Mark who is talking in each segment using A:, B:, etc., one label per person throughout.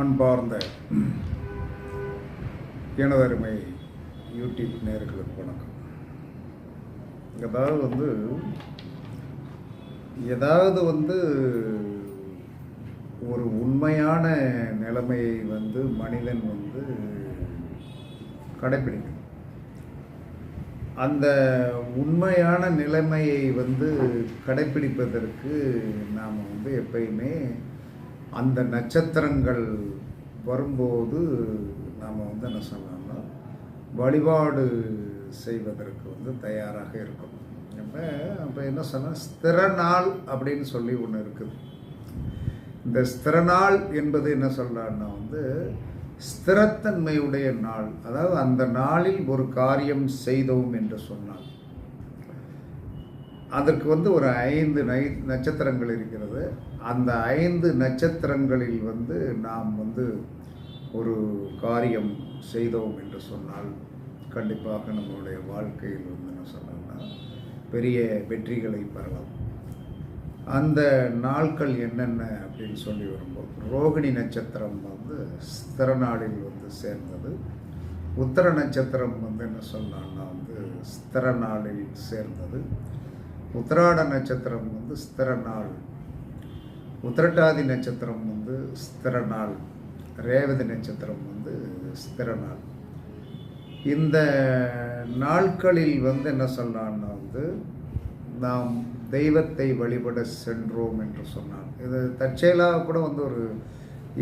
A: அன்பார்ந்த எனதருமை யூடியூப் நேர்களுக்கு வணக்கம். ஏதாவது வந்து ஏதாவது வந்து ஒரு உண்மையான நிலைமையை வந்து மனிதன் வந்து கடைப்பிடிக்கணும் அந்த உண்மையான நிலைமையை வந்து கடைப்பிடிப்பதற்கு நாம் வந்து எப்பயுமே அந்த நட்சத்திரங்கள் வரும்போது நாம் வந்து என்ன சொல்லலாம்னா வழிபாடு செய்வதற்கு வந்து தயாராக இருக்கும் அப்போ அப்போ என்ன சொன்னால் ஸ்திர நாள் அப்படின்னு சொல்லி ஒன்று இருக்குது. இந்த ஸ்திர நாள் என்பது என்ன சொல்கிறான்னா வந்து ஸ்திரத்தன்மையுடைய நாள். அதாவது அந்த நாளில் ஒரு காரியம் செய்தோம் என்று சொன்னால். அதற்கு வந்து ஒரு ஐந்து நை நட்சத்திரங்கள் இருக்கிறது. அந்த ஐந்து நட்சத்திரங்களில் வந்து நாம் வந்து ஒரு காரியம் செய்தோம் என்று சொன்னால் கண்டிப்பாக நம்மளுடைய வாழ்க்கையில் வந்து என்ன சொன்னோம்னா பெரிய வெற்றிகளை பெறலாம். அந்த நாட்கள் என்னென்ன அப்படின்னு சொல்லி வரும்போது ரோகிணி நட்சத்திரம் வந்து ஸ்திர நாளில் வந்து சேர்ந்தது. உத்தர நட்சத்திரம் வந்து என்ன சொன்னான்னா வந்து ஸ்திர நாளில் சேர்ந்தது. உத்திராட நட்சத்திரம் வந்து ஸ்திர நாள் உத்திரட்டாதி நட்சத்திரம் வந்து ஸ்திர நாள் ரேவதி நட்சத்திரம் வந்து ஸ்திர நாள். இந்த நாட்களில் வந்து என்ன சொன்னான்னா வந்து நாம் தெய்வத்தை வழிபட சென்றோம் என்று சொன்னான் இது தற்செயலாக கூட வந்து ஒரு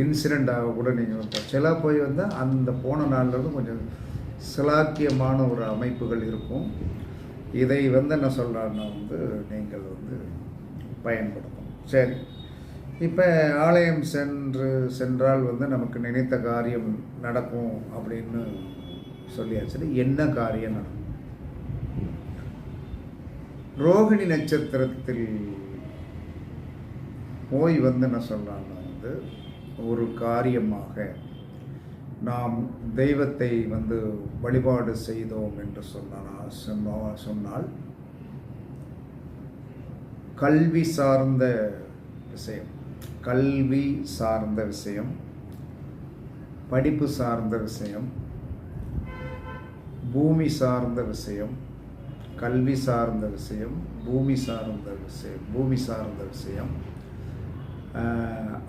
A: இன்சிடெண்ட்டாக கூட நீங்கள் தற்செயலாக போய் வந்து அந்த போன நாள்லேருந்து கொஞ்சம் சிலாக்கியமான ஒரு அமைப்புகள் இருக்கும். இதை வந்து என்ன சொல்கிறான்னா வந்து நீங்கள் வந்து பயன்படுத்தணும். சரி. இப்போ ஆலயம் சென்று சென்றால் வந்து நமக்கு நினைத்த காரியம் நடக்கும் அப்படின்னு சொல்லியாச்சு என்ன காரியம் நடக்கும்? ரோகிணி நட்சத்திரத்தில் போய் வந்து என்ன சொல்கிறாங்கன்னா வந்து ஒரு காரியமாக நாம் தெய்வத்தை வந்து வழிபாடு செய்தோம் என்று சொன்னால் சொன்னா- சொன்னால் கல்வி சார்ந்த விஷயம். கல்வி சார்ந்த விஷயம் படிப்பு சார்ந்த விஷயம் பூமி சார்ந்த விஷயம் கல்வி சார்ந்த விஷயம் பூமி சார்ந்த விஷயம் பூமி சார்ந்த விஷயம்.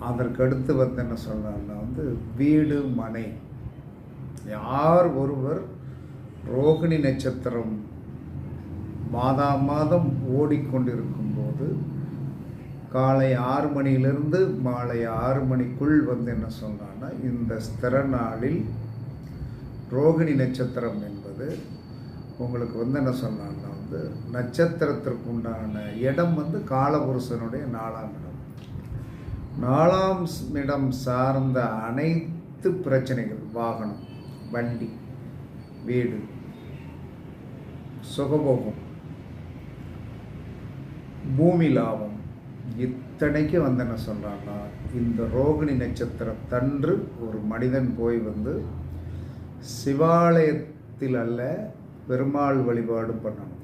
A: அதற்கடுத்து வந்து என்ன சொல்கிறாங்கன்னா வந்து வீடு மனை. யார் ஒருவர் ரோகிணி நட்சத்திரம் மாதா மாதம் ஓடிக்கொண்டிருக்கும் போது காலை ஆறு மணியிலிருந்து மாலை ஆறு மணிக்குள் வந்து என்ன சொன்னான்னா இந்த ஸ்திர நாளில் ரோகிணி நட்சத்திரம் என்பது உங்களுக்கு வந்து என்ன சொன்னான்னா வந்து நட்சத்திரத்திற்கு உண்டான இடம் வந்து காலபுருஷனுடைய நாலாம் இடம். நாலாம் இடம் சார்ந்த அனைத்து பிரச்சனைகள் வாகனம் வண்டி வீடு சுகபோகம் பூமி லாபம் இத்தனைக்கு வந்து என்ன சொல்கிறான்னா இந்த ரோகிணி நட்சத்திரத்தன்று ஒரு மனிதன் போய் வந்து சிவாலயத்தில் அல்ல பெருமாள் வழிபாடு பண்ணணும்.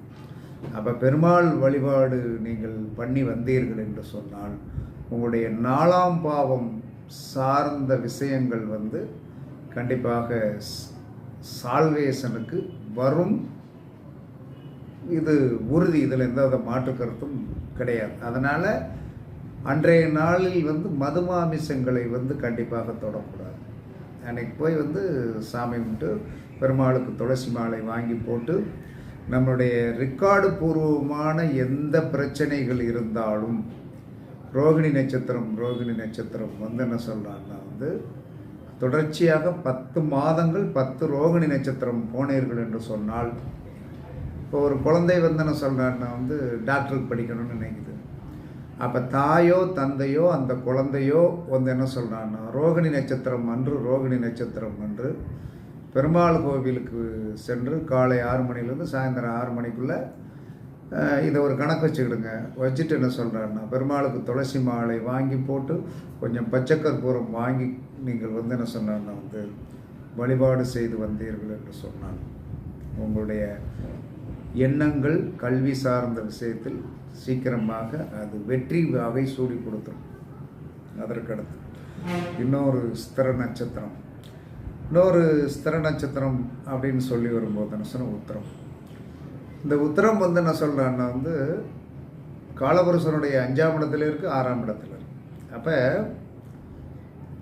A: அப்போ பெருமாள் வழிபாடு நீங்கள் பண்ணி வந்தீர்கள் என்று சொன்னால் உங்களுடைய நாலாம் பாவம் சார்ந்த விஷயங்கள் வந்து கண்டிப்பாக சால்வேசனுக்கு சால்வேஷனுக்கு வரும். இது உறுதி. இதில் எந்த மாற்று கருத்தும் கிடையாது. அதனால் அன்றைய நாளில் வந்து மதுமாமிசங்களை வந்து கண்டிப்பாக தொடக்கூடாது. அன்னைக்கு போய் வந்து சாமி கும்பிட்டு பெருமாளுக்கு துளசி மாலை வாங்கி போட்டு நம்மளுடைய ரெக்கார்டு பூர்வமான எந்த பிரச்சனைகள் இருந்தாலும் ரோகிணி நட்சத்திரம் ரோகிணி நட்சத்திரம் வந்து என்ன சொல்கிறாங்கன்னா வந்து தொடர்ச்சியாக பத்து மாதங்கள் பத்து ரோகிணி நட்சத்திரம் போனீர்கள் என்று சொன்னால் இப்போ ஒரு குழந்தை வந்து என்ன சொல்கிறாருன்னா வந்து டாக்டருக்கு படிக்கணும்னு நினைக்குது. அப்போ தாயோ தந்தையோ அந்த குழந்தையோ வந்து என்ன சொல்கிறான்னா ரோகிணி நட்சத்திரம் அன்று ரோகிணி நட்சத்திரம் அன்று பெருமாள் கோவிலுக்கு சென்று காலை ஆறு மணிலேருந்து சாயந்தரம் ஆறு மணிக்குள்ளே இதை ஒரு கணக்கு வச்சுக்கிடுங்க. வச்சுட்டு என்ன சொல்கிறாருன்னா பெருமாளுக்கு துளசி மாலை வாங்கி போட்டு கொஞ்சம் பச்சை கற்பூரம் வாங்கி நீங்கள் வந்து என்ன சொன்னார்னா வந்து வழிபாடு செய்து வந்தீர்கள் என்று சொன்னான். உங்களுடைய எண்ணங்கள் கல்வி சார்ந்த விஷயத்தில் சீக்கிரமாக அது வெற்றி வாகை சூடி கொடுத்துரும். அதற்கடுத்து இன்னொரு ஸ்திர நட்சத்திரம். இன்னொரு ஸ்திர நட்சத்திரம் அப்படின்னு சொல்லி வரும்போது என்ன சொன்ன இந்த உத்தரம் வந்து என்ன சொல்கிறேன்னா வந்து காலபுருஷனுடைய அஞ்சாம் இடத்துல இருக்குது ஆறாம் இடத்துல இருக்கு. அப்போ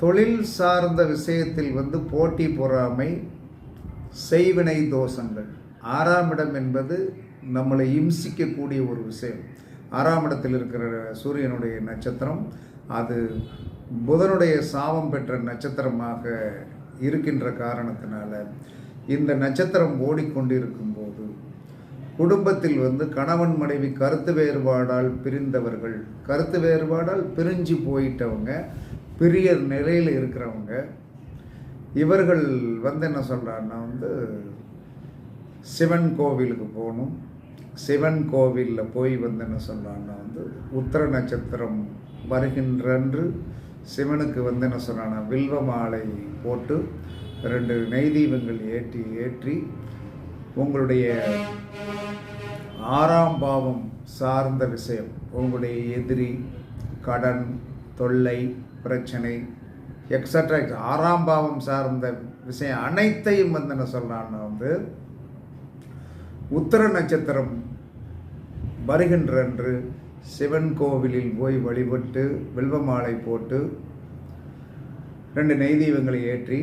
A: தொழில் சார்ந்த விஷயத்தில் வந்து போட்டி பொறாமை செய்வினை தோஷங்கள். ஆறாம் இடம் என்பது நம்மளை இம்சிக்கக்கூடிய ஒரு விஷயம். ஆறாம் இடத்தில் இருக்கிற சூரியனுடைய நட்சத்திரம் அது புதனுடைய சாபம் பெற்ற நட்சத்திரமாக இருக்கின்ற காரணத்தினால இந்த நட்சத்திரம் ஓடிக்கொண்டிருக்கும் போது குடும்பத்தில் வந்து கணவன் மனைவி கருத்து வேறுபாடால் பிரிந்தவர்கள் கருத்து வேறுபாடால் பிரிஞ்சு போயிட்டவங்க பிரிய நிலையில் இருக்கிறவங்க இவர்கள் வந்து என்ன சொல்கிறாங்கன்னா வந்து சிவன் கோவிலுக்கு போகணும். சிவன் கோவிலில் போய் வந்து என்ன சொன்னான்னா வந்து உத்தர நட்சத்திரம் வருகின்றன்று சிவனுக்கு வந்து என்ன சொல்கிறான்னா வில்வ மாலை போட்டு ரெண்டு நெய் தீபங்கள் ஏற்றி ஏற்றி உங்களுடைய ஆறாம் பாவம் சார்ந்த விஷயம் உங்களுடைய எதிரி கடன் தொல்லை பிரச்சனை எக்ஸட்ரா ஆறாம் பாவம் சார்ந்த விஷயம் அனைத்தையும் வந்து என்ன சொல்கிறான்னு வந்து உத்தர நட்சத்திரம் வருகின்றன்று. சிவன் கோவிலில் போய் வழிபட்டு வெல்வ மாலை போட்டு ரெண்டு நெய் தீபங்களை ஏற்றி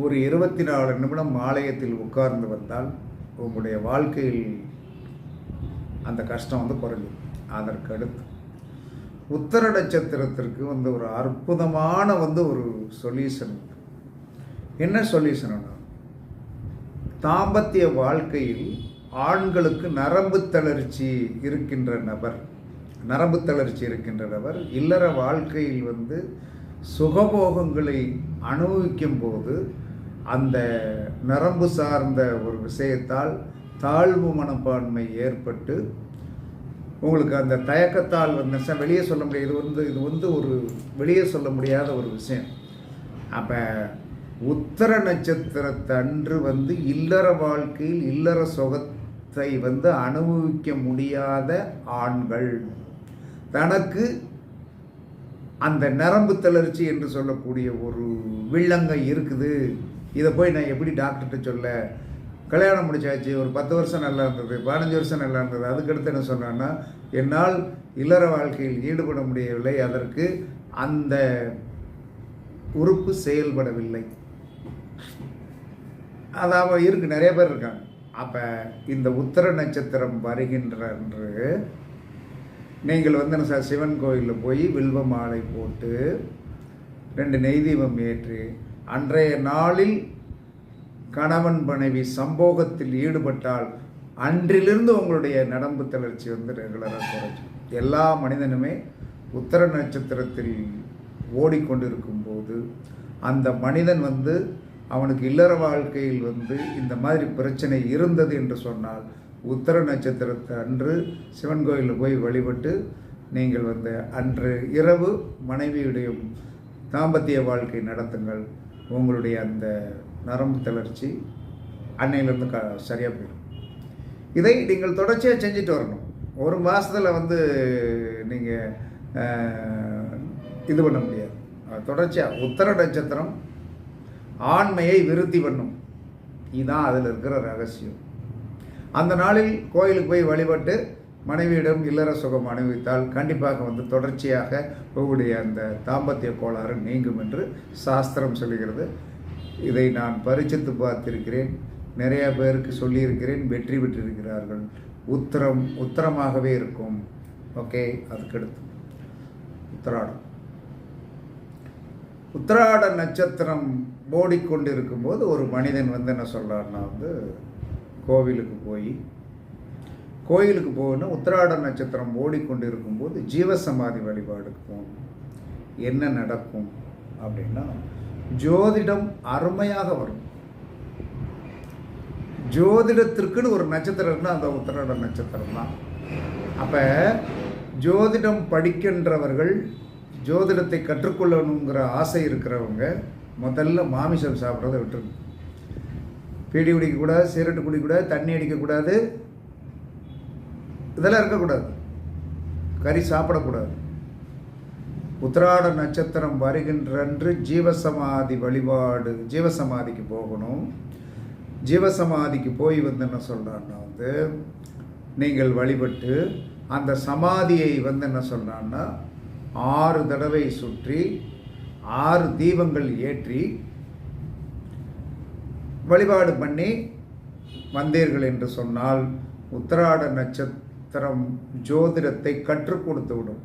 A: ஒரு இருபத்தி நாலு நிமிடம் ஆலயத்தில் உட்கார்ந்து வந்தால் உங்களுடைய வாழ்க்கையில் அந்த கஷ்டம் வந்து குறையும். அதற்கு அடுத்து உத்தர நட்சத்திரத்திற்கு வந்து ஒரு அற்புதமான வந்து ஒரு சொல்யூஷன். என்ன சொல்யூஷன்னா தாம்பத்திய வாழ்க்கையில் ஆண்களுக்கு நரம்பு தளர்ச்சி இருக்கின்ற நபர் நரம்பு தளர்ச்சி இருக்கின்ற நபர் இல்லற வாழ்க்கையில் வந்து சுகபோகங்களை அனுபவிக்கும் போது அந்த நரம்பு சார்ந்த ஒரு விஷயத்தால் தாழ்வு மனப்பான்மை ஏற்பட்டு உங்களுக்கு அந்த தயக்கத்தால் வந்து வெளியே சொல்ல முடியாது. இது வந்து இது வந்து ஒரு வெளியே சொல்ல முடியாத ஒரு விஷயம். அப்போ உத்தர நட்சத்திரத்தன்று வந்து இல்லற வாழ்க்கையில் இல்லற சுகத்தை வந்து அனுபவிக்க முடியாத ஆண்கள். தனக்கு அந்த நரம்பு தளர்ச்சி என்று சொல்லக்கூடிய ஒரு வில்லங்கம் இருக்குது. இதை போய் நான் எப்படி டாக்டர்கிட்ட சொல்ல? கல்யாணம் முடிச்சாச்சு ஒரு பத்து வருஷம் நல்லா இருந்தது பதினஞ்சு வருஷம் நல்லா இருந்தது. அதுக்கடுத்து என்ன சொன்னான்னா என்னால் இல்லற வாழ்க்கையில் ஈடுபட முடியவில்லை அதற்கு அந்த உறுப்பு செயல்படவில்லை. அதாவது இருக்கு நிறைய பேர் இருக்காங்க. அப்போ இந்த உத்தர நட்சத்திரம் வருகின்ற என்று நீங்கள் வந்து என்ன சார் சிவன் கோயிலில் போய் வில்வ மாலை போட்டு ரெண்டு நெய் தீபம் ஏற்றி அன்றைய நாளில் கணவன் மனைவி சம்போகத்தில் ஈடுபட்டால் அன்றிலிருந்து உங்களுடைய நடம்பு தளர்ச்சி வந்து ரெகுலராக குறைஞ்சிடும். எல்லா மனிதனுமே உத்தர நட்சத்திரத்தில் ஓடிக்கொண்டிருக்கும் போது அந்த மனிதன் வந்து அவனுக்கு இல்லற வாழ்க்கையில் வந்து இந்த மாதிரி பிரச்சனை இருந்தது என்று சொன்னால் உத்தர நட்சத்திரத்தை அன்று சிவன் கோயிலில் போய் வழிபட்டு நீங்கள் வந்து அன்று இரவு மனைவியுடைய தாம்பத்திய வாழ்க்கை நடத்துங்கள். உங்களுடைய அந்த நரம்பு தளர்ச்சி அன்னையிலேருந்து க சரியாக போயிடும். இதை நீங்கள் தொடர்ச்சியாக செஞ்சுட்டு வரணும். ஒரு மாதத்தில் வந்து நீங்கள் இது பண்ண முடியாது. தொடர்ச்சியாக உத்தர நட்சத்திரம் ஆண்மையை விருத்தி பண்ணும். இதுதான் அதில் இருக்கிற ரகசியம். அந்த நாளில் கோயிலுக்கு போய் வழிபட்டு மனைவியிடம் இல்லற சுகம் அனுபவித்தால் கண்டிப்பாக வந்து தொடர்ச்சியாக உங்களுடைய அந்த தாம்பத்திய கோளாறு நீங்கும் என்று சாஸ்திரம் சொல்கிறது. இதை நான் பரிச்சித்து பார்த்திருக்கிறேன். நிறைய பேருக்கு சொல்லியிருக்கிறேன். வெற்றி பெற்றிருக்கிறார்கள். உத்தரம் உத்தரமாகவே இருக்கும். ஓகே அதுக்கடுத்து உத்தராடம். உத்தராட நட்சத்திரம் ஓடிக்கொண்டிருக்கும் போது ஒரு மனிதன் வந்து என்ன சொல்கிறாருன்னா வந்து கோவிலுக்கு போய் கோயிலுக்கு போகணும் உத்திராட நட்சத்திரம் ஓடிக்கொண்டிருக்கும் போது ஜீவசமாதி வழிபாடுக்கு போகணும். என்ன நடக்கும் அப்படின்னா ஜோதிடம் அருமையாக வரும். ஜோதிடத்திற்குன்னு ஒரு நட்சத்திரம் இருந்தால் அந்த உத்திராட நட்சத்திரம் தான். அப்போ ஜோதிடம் படிக்கின்றவர்கள் ஜோதிடத்தை கற்றுக்கொள்ளணுங்கிற ஆசை இருக்கிறவங்க முதல்ல மாமிசம் சாப்பிட்றத விட்டுருங்க. பீடி குடிக்கக்கூடாது சிகரெட்டு குடிக்கக்கூடாது தண்ணி அடிக்கக்கூடாது. இதெல்லாம் இருக்கக்கூடாது. கறி சாப்பிடக்கூடாது. உத்திராட நட்சத்திரம் வருகின்றன்று ஜீவசமாதி வழிபாடு ஜீவசமாதிக்கு போகணும். ஜீவசமாதிக்கு போய் வந்து என்ன சொல்கிறான்னா வந்து நீங்கள் வழிபட்டு அந்த சமாதியை வந்து என்ன சொல்கிறான்னா ஆறு தடவை சுற்றி ஆறு தீபங்கள் ஏற்றி வழிபாடு பண்ணி வந்தீர்கள் என்று சொன்னால் உத்தராட நட்சத்திரம் ஜோதிடத்தை கற்றுக் கொடுத்து விடும்.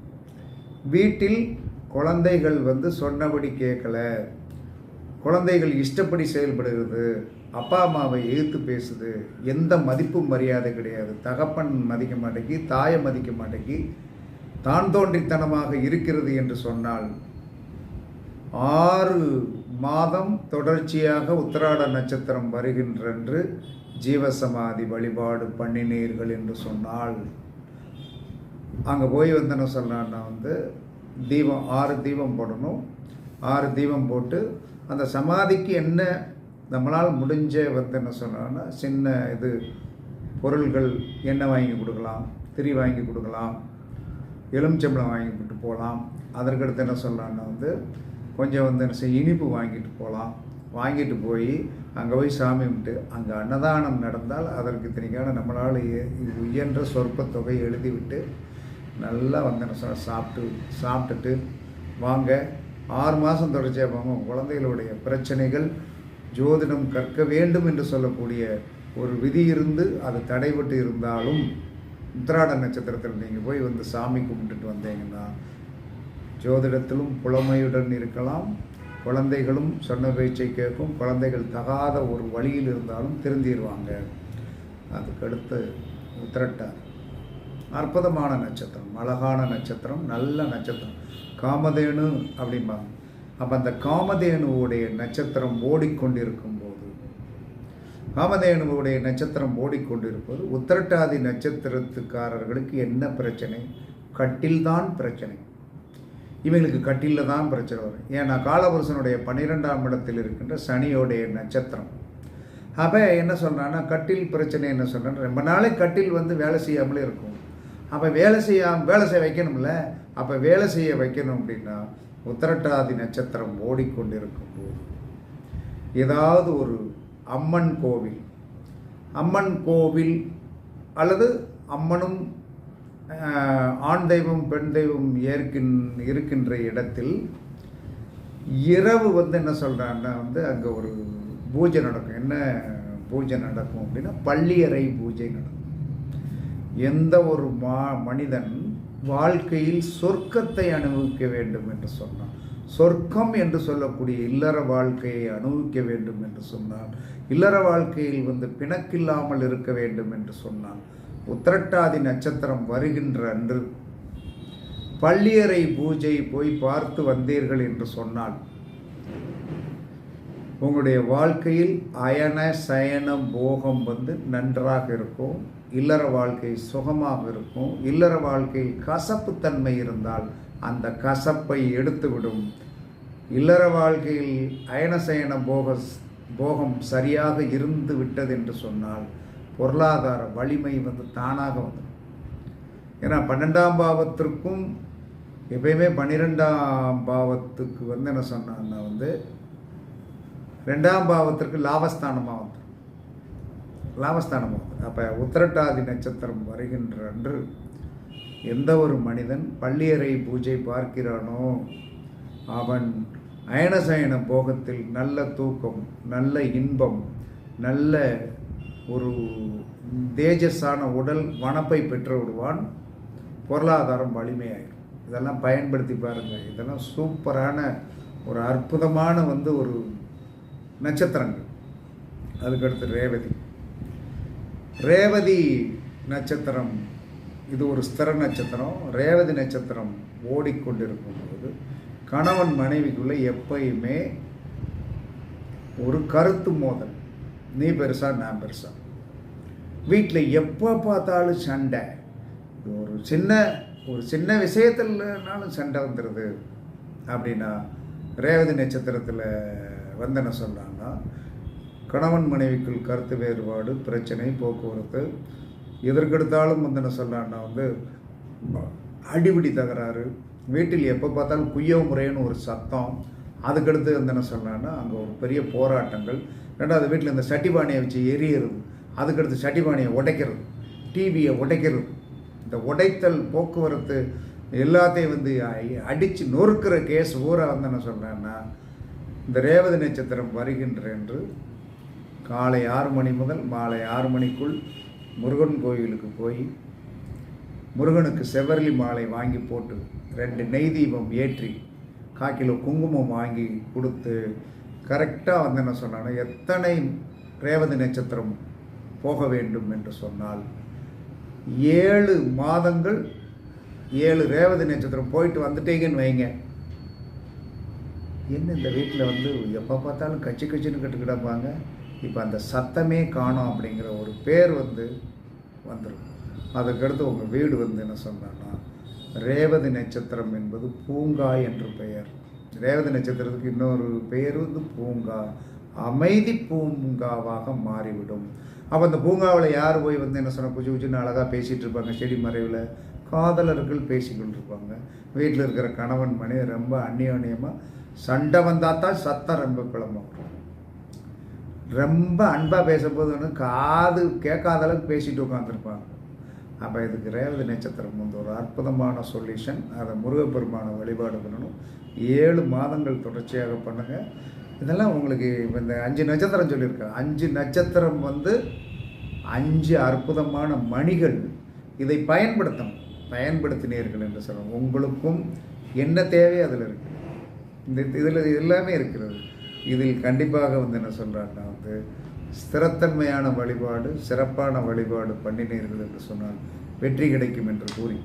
A: வீட்டில் குழந்தைகள் வந்து சொன்னபடி கேட்கல. குழந்தைகள் இஷ்டப்படி செயல்படுகிறது. அப்பா அம்மாவை எதிர்த்து பேசுது. எந்த மதிப்பும் மரியாதை கிடையாது. தகப்பன் மதிக்க மாட்டேங்கி தாயை மதிக்க மாட்டேங்கி தான் தோன்றித்தனமாக இருக்கிறது என்று சொன்னால் ஆறு மாதம் தொடர்ச்சியாக உத்திராட நட்சத்திரம் வருகின்றன்று ஜீவசமாதி வழிபாடு பண்ணினீர்கள் என்று சொன்னால் அங்கே போய் வந்து என்ன சொல்கிறான்னா வந்து தீபம் ஆறு தீபம் போடணும். ஆறு தீபம் போட்டு அந்த சமாதிக்கு என்ன நம்மளால் முடிஞ்ச வந்து என்ன சொன்னான்னா சின்ன இது பொருள்கள் எண்ணெய் வாங்கி கொடுக்கலாம் திரி வாங்கி கொடுக்கலாம் எலுமிச்சம்பழம் வாங்கி விட்டு போகலாம். அதற்கடுத்து என்ன சொல்லலான்னா வந்து கொஞ்சம் வந்து என்ன இனிப்பு வாங்கிட்டு போகலாம் வாங்கிட்டு போய் அங்கே போய் சாமி கும்பிட்டு அங்கே அன்னதானம் நடந்தால் அதற்கு தனிக்கான நம்மளால் இது உயன்ற சொற்ப தொகை எழுதிவிட்டு நல்லா வந்து என்ன சாப்பிட்டு சாப்பிட்டுட்டு வாங்க. ஆறு மாதம் தொடர்ச்சியாக போங்க. குழந்தைகளுடைய பிரச்சனைகள் ஜோதிடம் கற்க வேண்டும் என்று சொல்லக்கூடிய ஒரு விதி இருந்து அது தடைபட்டு இருந்தாலும் உத்திராட நட்சத்திரத்தில் நீங்கள் போய் வந்து சாமி கும்பிட்டுட்டு வந்தீங்கன்னா ஜோதிடத்திலும் புலமையுடன் இருக்கலாம். குழந்தைகளும் சொன்ன பேச்சை கேட்கும். குழந்தைகள் தகாத ஒரு வழியில் இருந்தாலும் திருந்திடுவாங்க. அதுக்கடுத்து உத்திரட்டார். அற்புதமான நட்சத்திரம் அழகான நட்சத்திரம் நல்ல நட்சத்திரம். காமதேனு அப்படிம்பாங்க. அப்போ அந்த காமதேனுவுடைய நட்சத்திரம் ஓடிக்கொண்டிருக்கும் போது காமதேனுவுடைய நட்சத்திரம் ஓடிக்கொண்டிருப்பது உத்திரட்டாதி நட்சத்திரத்துக்காரர்களுக்கு என்ன பிரச்சனை? கட்டில்தான் பிரச்சனை. இவங்களுக்கு கட்டிலில் தான் பிரச்சனை வரும். ஏன்னா காலபுருஷனுடைய பன்னிரெண்டாம் இடத்தில் இருக்கின்ற சனியோடைய நட்சத்திரம். அப்போ என்ன சொல்கிறான்னா கட்டில் பிரச்சனை என்ன சொல்கிறேன் ரொம்ப நாளைக்கு கட்டில் வந்து வேலை செய்யாமலே இருக்கும். அப்போ வேலை செய்யாம வேலை செய்ய வைக்கணும்ல? அப்போ வேலை செய்ய வைக்கணும் அப்படின்னா உத்தரட்டாதி நட்சத்திரம் ஓடிக்கொண்டிருக்கும் போது ஏதாவது ஒரு அம்மன் கோவில் அம்மன் கோவில் அல்லது அம்மனும் ஆண் தெய்வம் பெண் தெய்வம் ஏற்கின் இருக்கின்ற இடத்தில் இரவு வந்து என்ன சொல்கிறான்னா வந்து அங்கே ஒரு பூஜை நடக்கும். என்ன பூஜை நடக்கும் அப்படின்னா பள்ளியறை பூஜை நடக்கும். எந்த ஒரு மா மனிதன் வாழ்க்கையில் சொர்க்கத்தை அனுபவிக்க வேண்டும் என்று சொன்னான். சொர்க்கம் என்று சொல்லக்கூடிய இல்லற வாழ்க்கையை அனுபவிக்க வேண்டும் என்று சொன்னான். இல்லற வாழ்க்கையில் வந்து பிணக்கில்லாமல் இருக்க வேண்டும் என்று சொன்னான். உத்திரட்டாதி நட்சத்திரம் வருகின்ற அன்று பள்ளியறை பூஜை போய் பார்த்து வந்தீர்கள் என்று சொன்னால் உங்களுடைய வாழ்க்கையில் அயன சயனம் போகம் வந்து நன்றாக இருக்கும் இல்லற வாழ்க்கை சுகமாக இருக்கும் இல்லற வாழ்க்கையில் கசப்புத்தன்மை இருந்தால் அந்த கசப்பை எடுத்துவிடும். இல்லற வாழ்க்கையில் அயனசயன போக போகம் சரியாக இருந்து விட்டது என்று சொன்னால் பொருளாதார வலிமை வந்து தானாக வந்துடும் ஏன்னா பன்னெண்டாம் பாவத்திற்கும் எப்பயுமே பன்னிரெண்டாம் பாவத்துக்கு வந்து என்ன சொன்னான்னா வந்து ரெண்டாம் பாவத்திற்கு லாபஸ்தானமாக வந்துடும் லாபஸ்தானமாக வந்துடும் அப்போ உத்திரட்டாதி நட்சத்திரம் வருகின்ற அன்று எந்த ஒரு மனிதன் பள்ளியறை பூஜை பார்க்கிறானோ அவன் அயனசயன போகத்தில் நல்ல தூக்கம் நல்ல இன்பம் நல்ல ஒரு தேஜஸான உடல் வனப்பை பெற்று விடுவான். பொருளாதாரம் வலிமையாயிடும் இதெல்லாம் பயன்படுத்தி பாருங்கள் இதெல்லாம் சூப்பரான ஒரு அற்புதமான வந்து ஒரு நட்சத்திரங்கள். அதுக்கடுத்து ரேவதி. ரேவதி நட்சத்திரம் இது ஒரு ஸ்திர நட்சத்திரம். ரேவதி நட்சத்திரம் ஓடிக்கொண்டிருக்கும் போது கணவன் மனைவிக்குள்ளே எப்பயுமே ஒரு கருத்து மோதல். நீ பெருசா நான் பெருசா. வீட்டில் எப்போ பார்த்தாலும் சண்டை. ஒரு சின்ன ஒரு சின்ன விஷயத்துலனாலும் சண்டை வந்துடுது அப்படின்னா ரேவதி நட்சத்திரத்தில் வந்து என்ன கணவன் மனைவிக்குள் கருத்து வேறுபாடு பிரச்சனை போக்குவரத்து எதற்கெடுத்தாலும் வந்து என்ன வந்து அடிபிடி தகராறு வீட்டில் எப்போ பார்த்தாலும் குய்ய முறைன்னு ஒரு சத்தம் அதுக்கடுத்து வந்து என்ன சொன்னான்னா அங்கே ஒரு பெரிய போராட்டங்கள் ரெண்டாவது வீட்டில் இந்த சட்டிபானையை வச்சு எரியறது அதுக்கடுத்து சட்டிபானையை உடைக்கிறது டிவியை உடைக்கிறது. இந்த உடைத்தல் போக்குவரத்து எல்லாத்தையும் வந்து அடித்து நொறுக்கிற கேஸ் ஊரா வந்து என்ன சொல்கிறேன்னா இந்த ரேவதி நட்சத்திரம் வருகின்ற என்று காலை ஆறு மணி முதல் மாலை ஆறு மணிக்குள் முருகன் கோயிலுக்கு போய் முருகனுக்கு செவ்வரளி மாலை வாங்கி போட்டு ரெண்டு நெய் தீபம் ஏற்றி கால் கிலோ குங்குமம் வாங்கி கொடுத்து கரெக்டாக வந்து என்ன சொன்னாங்கன்னா எத்தனை ரேவதி நட்சத்திரம் போக வேண்டும் என்று சொன்னால் ஏழு மாதங்கள் ஏழு ரேவதி நட்சத்திரம் போயிட்டு வந்துட்டீங்கன்னு வைங்க. என்ன இந்த வீட்டில் வந்து எப்போ பார்த்தாலும் கச்சி கச்சின்னு கட்டு கிடப்பாங்க? இப்போ அந்த சத்தமே காணோம் அப்படிங்கிற ஒரு பேர் வந்து வந்துடும் அதுக்கடுத்து உங்கள் வீடு வந்து என்ன சொன்னான்னா ரேவதி நட்சத்திரம் என்பது பூங்கா என்று பெயர். ரேவதி நட்சத்திரத்துக்கு இன்னொரு பெயர் வந்து பூங்கா. அமைதி பூங்காவாக மாறிவிடும். அப்போ அந்த பூங்காவில் யார் போய் வந்து என்ன சொன்ன குச்சி குச்சின்னு அழகாக பேசிகிட்டு இருப்பாங்க செடி மறைவில். காதலர்கள் பேசிக்கொண்டு இருப்பாங்க. வீட்டில் இருக்கிற கணவன் மணி ரொம்ப அந்நியோன்யமாக சண்டை வந்தால் தான் சத்தம் ரொம்ப குழம்பம். ரொம்ப அன்பாக பேசும்போது ஒன்று காது கேட்காத அளவுக்கு பேசிட்டு உட்காந்துருப்பாங்க அப்போ இதுக்கு ரேவதி நட்சத்திரம் வந்து ஒரு அற்புதமான சொல்யூஷன் அதை முருகப்பெருமான வழிபாடு பண்ணணும். ஏழு மாதங்கள் தொடர்ச்சியாக பண்ணுங்கள் இதெல்லாம் உங்களுக்கு இப்போ இந்த அஞ்சு நட்சத்திரம் சொல்லியிருக்கேன் அஞ்சு நட்சத்திரம் வந்து அஞ்சு அற்புதமான மணிகள் இதை பயன்படுத்தணும். பயன்படுத்தினீர்கள் என்று சொல்லணும் உங்களுக்கும் என்ன தேவையோ அதில் இருக்குது இந்த இதில் எல்லாமே இருக்கிறது. இதில் கண்டிப்பாக வந்து என்ன சொல்கிறாங்கன்னா வந்து ஸ்திரத்தன்மையான வழிபாடு சிறப்பான வழிபாடு பண்ணினீர்கள் என்று சொன்னால் வெற்றி கிடைக்கும் என்று கூறி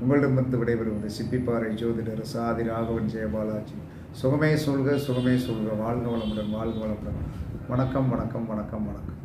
A: உங்களிடமிருந்து விடைபெறுவது சிப்பிப்பாறை ஜோதிடர் சாதி ராகவன் ஜெயபாலாஜி. சுகமே சொல்க சுகமே சொல்க. வாழ்க வளமுடன் வாழ்க வளமுடன். வணக்கம் வணக்கம் வணக்கம் வணக்கம்.